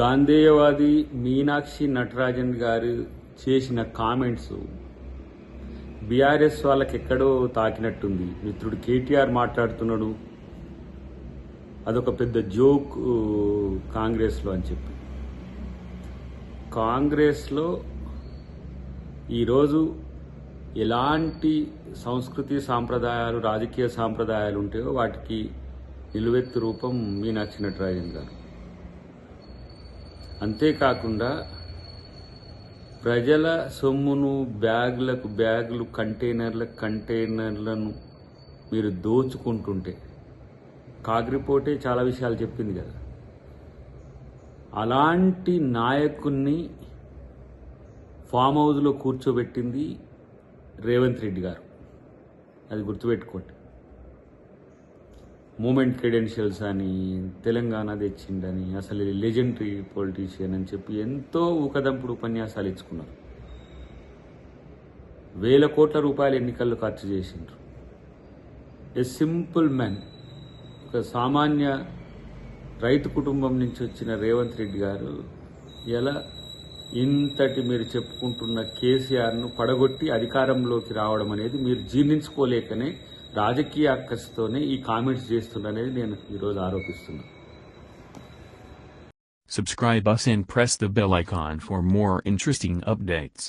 గాంధేయవాది మీనాక్షి నటరాజన్ గారు చేసిన comments BRS వాళ్ళకి ఎక్కడో తాకినట్టుంది. మిత్రుడు కేటీఆర్ మాట్లాడుతున్నాడు. అదొక పెద్ద జోక్ కాంగ్రెస్లో అని చెప్పి. కాంగ్రెస్లో ఈరోజు ఎలాంటి సంస్కృతి సాంప్రదాయాలు రాజకీయ సాంప్రదాయాలు ఉంటాయో వాటికి నిలువెత్తు రూపం మీనాక్షి నటరాజన్ గారు. అంతేకాకుండా ప్రజల సొమ్మును బ్యాగులకు బ్యాగులు కంటైనర్లకు కంటైనర్లను మీరు దోచుకుంటుంటే కాగ్రిపోటే చాలా విషయాలు చెప్పింది కదా. అలాంటి నాయకుణ్ణి ఫామ్ హౌస్లో కూర్చోబెట్టింది రేవంత్ రెడ్డి గారు. అది గుర్తుపెట్టుకోండి. మూమెంట్ క్రెడెన్షియల్స్ అని తెలంగాణ తెచ్చిండని అసలు లెజెండరీ పొలిటీషియన్ అని చెప్పి ఎంతో ఊకదంపుడు ఉపన్యాసాలు ఇచ్చుకున్నారు. వేల కోట్ల రూపాయలు ఎన్నికల్లో ఖర్చు చేసిండ్రు. ఎ సింపుల్ మ్యాన్ ఒక సామాన్య రైతు కుటుంబం నుంచి వచ్చిన రేవంత్ రెడ్డి గారు ఎలా ఇంతటి మీరు చెప్పుకుంటున్న కేసీఆర్ను పడగొట్టి అధికారంలోకి రావడం అనేది మీరు జీర్ణించుకోలేకనే రాజకీయ అక్కస్తోనే ఈ కామెంట్స్ చేస్తున్నారనేది నేను ఈరోజు ఆరోపిస్తున్నాను Subscribe us and press the bell icon for more interesting updates.